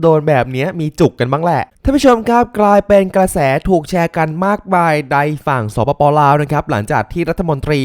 โดนแบบนี้มีจุกกันบ้างแหละ ท่านผู้ชมครับกลายเป็นกระแสถูกแชร์กันมากมายในฝั่งสปปลาวนะครับ หลังจากที่รัฐมนตรี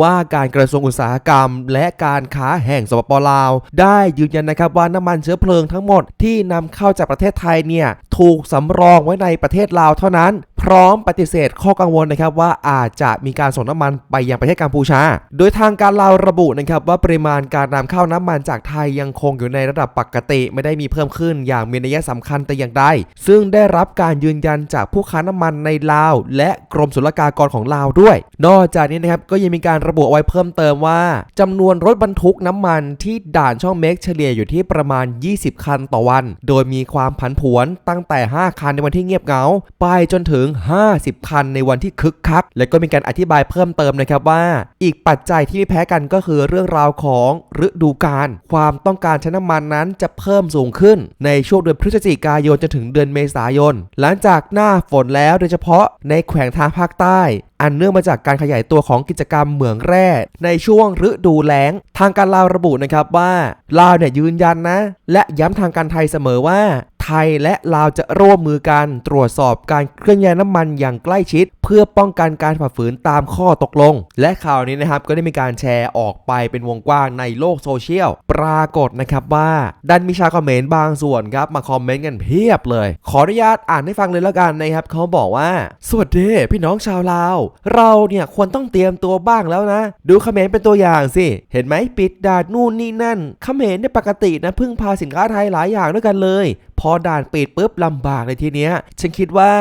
ว่าการกระทรวงอุตสาหกรรม และการค้าแห่งสปปลาว ได้ยืนยันนะครับว่าน้ำมันเชื้อเพลิงทั้งหมดที่นำเข้าจากประเทศไทยเนี่ยถูกสำรองไว้ในประเทศลาวเท่านั้น พร้อมปฏิเสธข้อกังวลนะครับว่าอาจจะมีการส่งน้ำมันไปยังประเทศกัมพูชา โดยทางการลาวระบุนะครับว่าปริมาณการนำเข้าน้ำมันจากไทยยังคงอยู่ในระดับปกติไม่ได้มีเพิ่มขึ้นอย่างมีนัยสำคัญแต่อย่างใด ซึ่งได้รับการยืนยันจากผู้ค้าน้ำมันในลาว และกรมศุลกากรของลาวด้วย นอกจากนี้นะครับก็ยังมีการระบุไว้เพิ่มเติมว่าจำนวนรถบรรทุกน้ำมันที่ด่านช่องเมกเฉลี่ยอยู่ที่ประมาณ 20 คันต่อวัน โดยมีความผันผวนตั้งแต่ 5 คันในวันที่เงียบเหงา ไปจนถึง50 คันในวันที่คึกคัก และก็มีการอธิบายเพิ่มเติมนะครับว่า อีกปัจจัยที่ไม่แพ้กันก็คือเรื่องราวของฤดูกาลความต้องการใช้น้ำมันนั้นจะเพิ่มสูงขึ้น ในช่วงเดือนพฤศจิกายนจนถึงเดือนเมษายน หลังจากหน้าฝนแล้วโดยเฉพาะในแขวงทางภาคใต้อันเนื่องมาจากการขยายตัวของกิจกรรมเหมืองแร่ ในช่วงฤดูแล้ง ทางการลาวระบุนะครับว่าลาวเนี่ยยืนยันนะ และย้ำทางการไทยเสมอว่า ไทยและลาวจะร่วมมือกันตรวจสอบการเคลื่อนย้ายน้ำมันอย่างใกล้ชิด เพื่อป้องกันการฝ่าฝืนตามข้อตกลง และข่าวนี้นะครับก็ได้มีการแชร์ออกไปเป็นวงกว้างในโลกโซเชียล ปรากฏนะครับว่า ดันมีชาวคอมเมนต์บางส่วนครับมาคอมเมนต์กันเพียบเลย ขออนุญาตอ่านให้ฟังเลยแล้วกันนะครับเขาบอกว่า สวัสดีพี่น้องชาวลาว เราเนี่ยควรต้องเตรียมตัวบ้างแล้วนะ ดูคอมเมนต์เป็นตัวอย่างสิ เห็นไหมปิดด่านนู่นนี่นั่นคอมเมนต์เนี่ยปกตินะพึ่งพาสินค้าไทยหลายอย่างด้วยกันเลย อด่านปิดปุ๊บลำบากเลยทีเนี้ย ฉันคิดว่า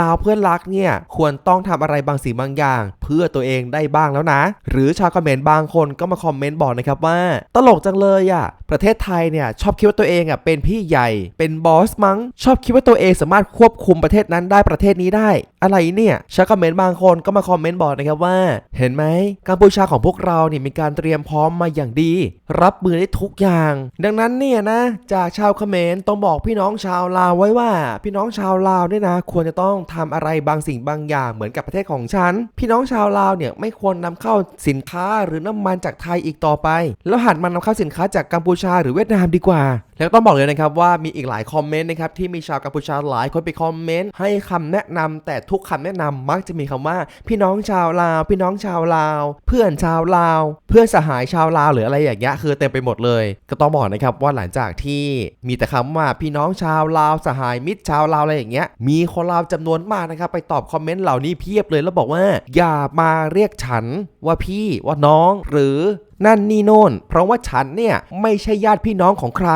ลาวเพื่อนรักเนี่ยควรต้องทำอะไรบางสิ่งบางอย่าง เพื่อตัวเองได้บ้างแล้วนะ หรือชาวคอมเมนต์บางคนก็มาคอมเมนต์บอกนะครับว่า ตลกจังเลยอะ่ะ ประเทศไทยเนี่ยชอบคิดว่าตัวเองอะเป็นพี่ใหญ่ เป็นบอสมั้ง ชอบคิดว่าตัวเองสามารถควบคุมประเทศนั้นได้ประเทศนี้ได้ อะไรเนี่ยชาวคอมเมนต์บางคนก็มาคอมเมนต์บอกนะครับว่า เห็นไหมกัมพูชาของพวกเราเนี่ยมีการเตรียมพร้อมมาอย่างดี รับมือได้ทุกอย่าง ดังนั้นเนี่ยนะ จากชาวเขมรต้องบอกพี่น้องชาวลาวไว้ว่า พี่น้องชาวลาวเนี่ยนะ ควรจะต้องทำอะไรบางสิ่งบางอย่างเหมือนกับประเทศของฉัน พี่น้องชาวลาวเนี่ยไม่ควรนำเข้าสินค้าหรือน้ำมันจากไทยอีกต่อไป แล้วหันมานำเข้าสินค้าจากกัมพูชาหรือเวียดนามดีกว่า แล้วต้องบอกเลยนะครับว่ามีอีกหลายคอมเมนต์นะครับที่มีชาวกัมพูชาหลายคนไปคอมเมนต์ให้คำแนะนำแต่ทุกคำแนะนำมักจะมีคำว่า พี่น้องชาวลาว พี่น้องชาวลาว เพื่อนชาวลาว เพื่อนสหายชาวลาวหรืออะไรอย่างเงี้ยคือเต็มไปหมดเลย ก็ต้องบอกนะครับว่าหลังจากที่มีแต่คำว่าพี่น้องชาวลาวสหายมิตรชาวลาวอะไรอย่างเงี้ยมีคนลาวจำนวนมากนะครับไปตอบคอมเมนต์เหล่านี้เพียบเลยแล้วบอกว่า อย่ามาเรียกฉันว่าพี่ว่าน้องหรือนั่นนี่โน่นเพราะว่าฉันเนี่ยไม่ใช่ญาติพี่น้องของใคร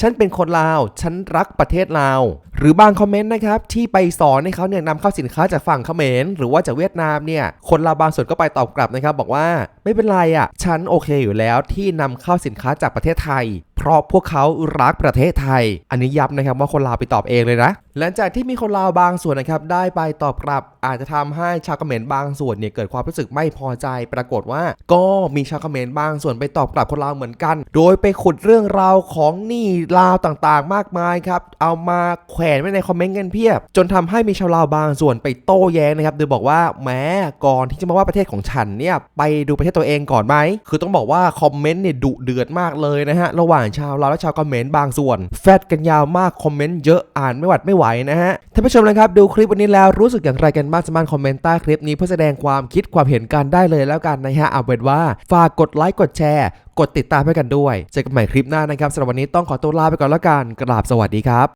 ฉันเป็นคนลาว ฉันรักประเทศลาว หรือบางคอมเมนต์นะครับที่ไปสอนให้เขาเนี่ยนำเข้าสินค้าจากฝั่งเขมรหรือว่าจากเวียดนามเนี่ย คนลาวบางส่วนก็ไปตอบกลับนะครับ บอกว่าไม่เป็นไรอะ ฉันโอเคอยู่แล้วที่นำเข้าสินค้าจากประเทศไทย เพราะพวกเขารักประเทศไทย อันนี้ย้ำนะครับว่าคนลาวไปตอบเองเลยนะหลังจากที่มีคนลาวบางส่วนนะครับได้ไปตอบกลับ อาจจะทำให้ชาวเขมรบางส่วนเนี่ยเกิดความรู้สึกไม่พอใจ ปรากฏว่าก็มีชาวเขมรบางส่วนไปตอบกลับคนลาวเหมือนกัน โดยไปขุดเรื่องราวของหนี้ลาวต่างๆ มากมายครับเอามาแขวนไว้ในคอมเมนต์กันเพียบ จนทำให้มีชาวลาวบางส่วนไปโต้แย้งนะครับโดยบอกว่าแม้ก่อนที่จะมาว่าประเทศของฉันเนี่ยไปดูประเทศตัวเองก่อนไหมคือต้องบอกว่าคอมเมนต์เนี่ยดุเดือดมากเลยนะฮะระหว่างชาวลาวและชาวเขมรบางส่วน แฟดกันยาวมากคอมเมนต์เยอะอ่านไม่หวัดไม่ไหวนะฮะท่านผู้ชมนะครับดูคลิปวันนี้แล้วรู้สึกอย่างไรกันบ้างสามารถคอมเมนต์ใต้คลิปนี้เพื่อแสดงความคิดความเห็นกันได้เลยแล้วกันนะฮะเอาเป็นว่าฝากกดไลค์กดแชร์กดติดตามให้กันด้วยเจอกันใหม่คลิปหน้านะครับสำหรับวันนี้ต้องขอตัวลาไปก่อนแล้วกันกราบสวัสดีครับ